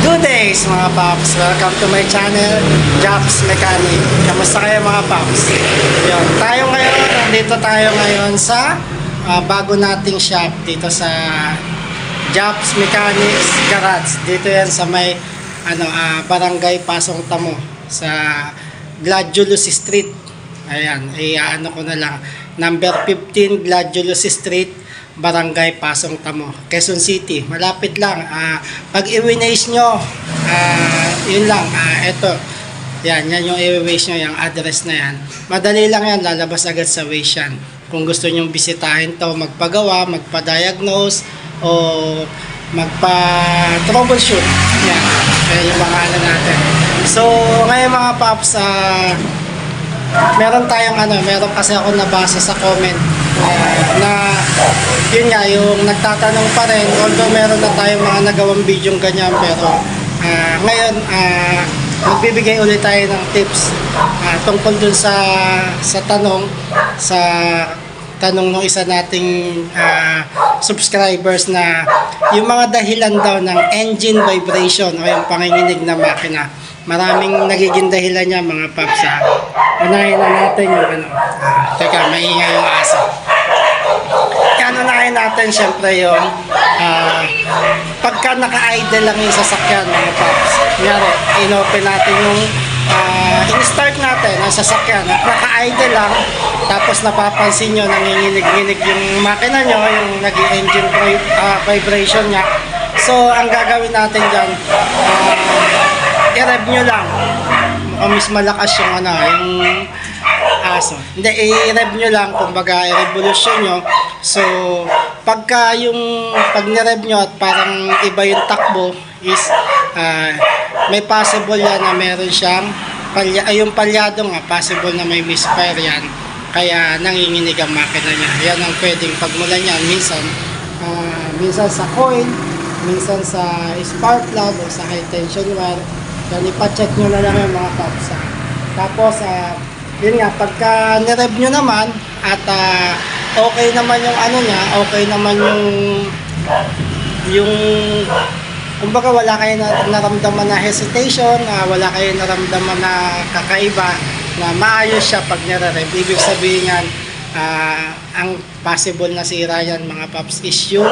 Good days mga paps! Welcome to my channel, Japs Mechanic. Kamusta kayo mga paps? Yun, tayo ngayon, nandito tayo ngayon sa ah, bago nating shop dito sa Japs Mechanics Garage. Dito yan sa may ano, ah, Barangay Pasong Tamo sa Gladiolus Street. Ayan, i-ano ko na lang. Number 15 Gladiolus Street, Barangay Pasong Tamo, Quezon City. Malapit lang. Ah, pag i-winace nyo, ah, yun lang. Ah, eto. Yan, yan yung i-waste nyo, yung address na yan. Madali lang yan, lalabas agad sa Waze yan. Kung gusto nyo bisitahin to, magpagawa, magpa-diagnose, o magpa-troubleshoot. Yan, yan yung mga ano natin. So, ngayon mga paps, ah, meron tayong ano, meron kasi ako nabasa sa comment na yun nga, yung nagtatanong pa rin, although meron na tayong mga nagawang video ganyan, pero ah, ngayon, ah, magbibigay ulit tayo ng tips ah, tungkol dun sa sa tanong sa tanong ng isa nating ah, subscribers na yung mga dahilan daw ng engine vibration o yung panginginig na makina. Maraming nagiging dahilan niya mga paps. Unahin na natin yung ano. ah, teka, maingay yung aso. Unahin natin syempre yung ah, pagka naka-idle lang yung sasakyan mga paps. Kunyari, inopen natin yung ah, in-start natin ang sasakyan at naka-idle lang tapos napapansin nyo nanginginig-nginig yung makina nyo, yung nag-engine vi- ah, vibration niya. So, ang gagawin natin dyan, ah, i-rev nyo lang. Mukhang mas malakas yung ano, yung aso. Hindi, i-rev nyo lang, kumbaga i-revolution nyo. So, pagka yung, pag ni-rev nyo at parang iba yung takbo, is, ah, may possible yan na meron siyang, palya, ay yung palyado nga, possible na may misfire yan. Kaya nanginginig ang makina niya. Yan ang pwedeng pagmulan yan. Minsan, ah, minsan sa coil, minsan sa spark plug o sa high tension wire. Yan, ipacheck nyo na lang yung mga paps. ah. Tapos, ah, yun nga, pagka nirev nyo naman at ah, okay naman yung ano niya, okay naman yung yung kumbaga wala kayo na, naramdaman na hesitation, ah, wala kayo naramdaman na kakaiba, na maayos siya pag nire-rev. Ibig sabihin yan, ah, ang possible na sira yan mga paps is yung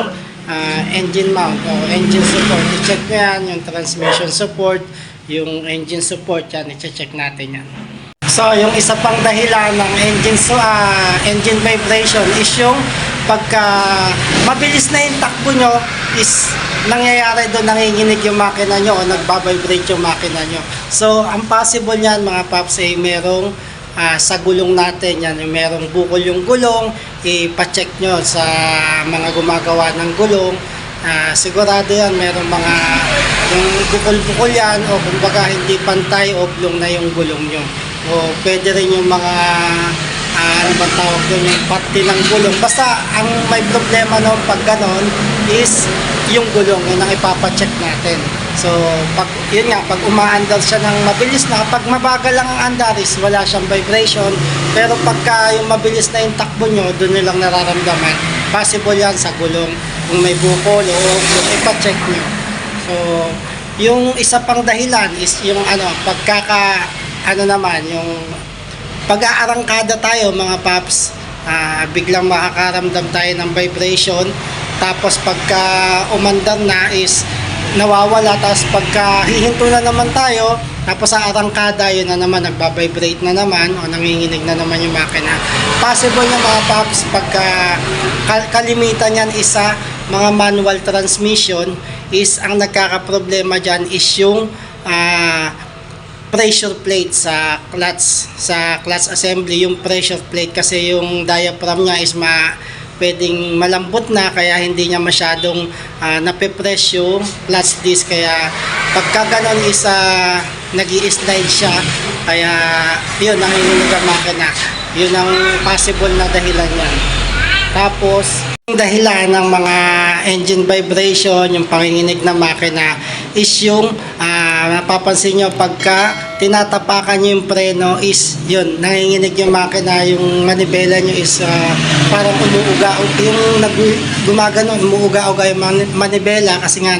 ah, engine mount o engine support. I-check nyo yan, yung transmission support, yung engine support yan, i-check natin yan. So, yung isa pang dahilan ng engine so ah, engine vibration is yung pagka mabilis na yung takbo nyo is nangyayari doon nanginginig yung makina nyo o nagbabibrate yung makina nyo. So, ang possible niyan mga paps ay merong ah, sa gulong natin yan, merong bukol yung gulong, ipacheck nyo sa mga gumagawa ng gulong. Ah, sigurado yan, merong mga yung bukol-bukol yan o kumbaga hindi pantay oblong na yung gulong nyo. O pwede rin yung mga ah, ano ba tawag doon, yung pati ng gulong. Basta ang may problema no pag ganon is yung gulong, yun ang ipapacheck natin. So, pag, yun nga, pag umaandar siya ng mabilis na, pag mabagal lang ang andar is wala siyang vibration. Pero pagka yung mabilis na yung takbo nyo, doon nyo lang nararamdaman. Possible yan sa gulong. Kung may bukol o yung ipacheck nyo. So, yung isa pang dahilan is yung ano, pagkaka, ano naman, yung pag-aarangkada tayo mga paps, ah, biglang makakaramdam tayo ng vibration. Tapos pagka umandar na is nawawala. Tapos pagka hihinto na naman tayo, tapos sa arangkada, yun na naman, nagbabibrate na naman o nanginginig na naman yung makina. Possible na mga paps, pagka kal- kalimitan yan isa, mga manual transmission, is ang nagkakaproblema dyan is yung ah, pressure plate sa clutch sa clutch assembly yung pressure plate kasi yung diaphragm niya is ma pwedeng malambot na kaya hindi niya masyadong uh, nape-press yung clutch disc. Kaya pagka ganon is uh, nag slide siya kaya yun ang hininig ang makina. Yun ang possible na dahilan niya tapos, yung dahilan ng mga engine vibration, yung panginginig ng makina, is yung ah, napapansin nyo pagka tinatapakan nyo yung preno is yun, nanginginig yung makina, yung manibela nyo is ah, parang umuuga, yung nag, gumagano, umuuga-uga yung mani- manibela kasi nga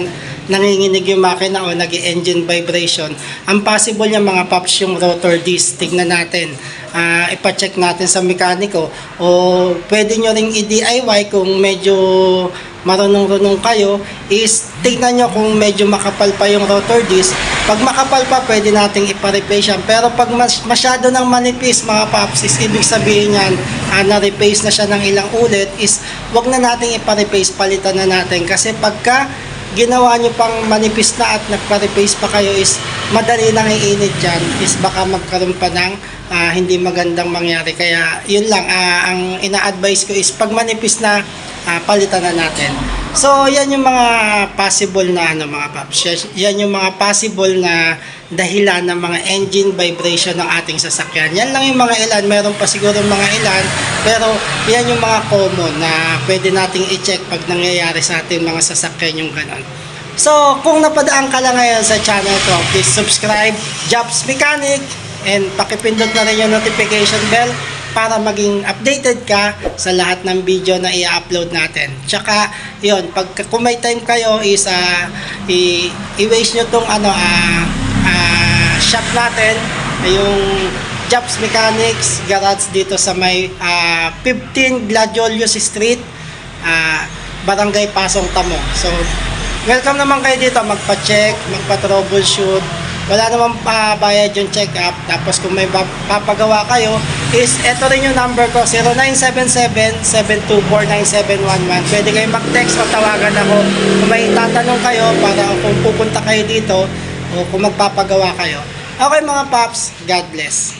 nanginginig yung makina o nag engine vibration, ang possible niya mga paps yung rotor disc. Tignan natin. Ah, ipacheck natin sa mekaniko o pwede nyo ring i-DIY kung medyo marunong-runong kayo is tignan nyo kung medyo makapal pa yung rotor disc. Pag makapal pa, pwede nating ipa-replace yan. Pero pag mas, masyado ng manipis mga paps, is ibig sabihin yan, ah, na-replace na siya ng ilang ulit, is wag na nating ipa-replace, palitan na natin. Kasi pagka ginawa nyo pang manipis na at nagpa-replace pa kayo is madali lang iinit dyan is baka magkaroon pa ng ah, hindi magandang mangyari. Kaya yun lang ah, ang ina-advise ko is pag manipis na ah, palitan na natin. So yan yung mga possible na ano mga paps Yan- yung mga possible na dahilan ng mga engine vibration ng ating sasakyan. Yan lang yung mga ilan meron pa siguro mga ilan pero yan yung mga common na pwede nating i-check pag nangyayari sa ating mga sasakyan yung ganon So, kung napadaan ka lang ngayon sa channel ko, please subscribe, Jobs Mechanic, and pakipindot na rin yung notification bell para maging updated ka sa lahat ng video na i-upload natin. Tsaka, yun, pag kung may time kayo is uh, i-waste nyo tong ano, ah ah, shop natin, yung Jobs Mechanics Garage dito sa may ah, 15 Gladiolus Street, ah, Barangay Pasong Tamo. So, welcome naman kayo dito magpa-check, magpa-troubleshoot. Wala namang pa bayad yung check-up. Tapos kung may papagawa kayo, is eto rin yung number ko, 0977-724-9711. Pwede kayo mag-text o tawagan ako kung may tatanong kayo para kung pupunta kayo dito o kung magpapagawa kayo. Okay mga paps, God bless.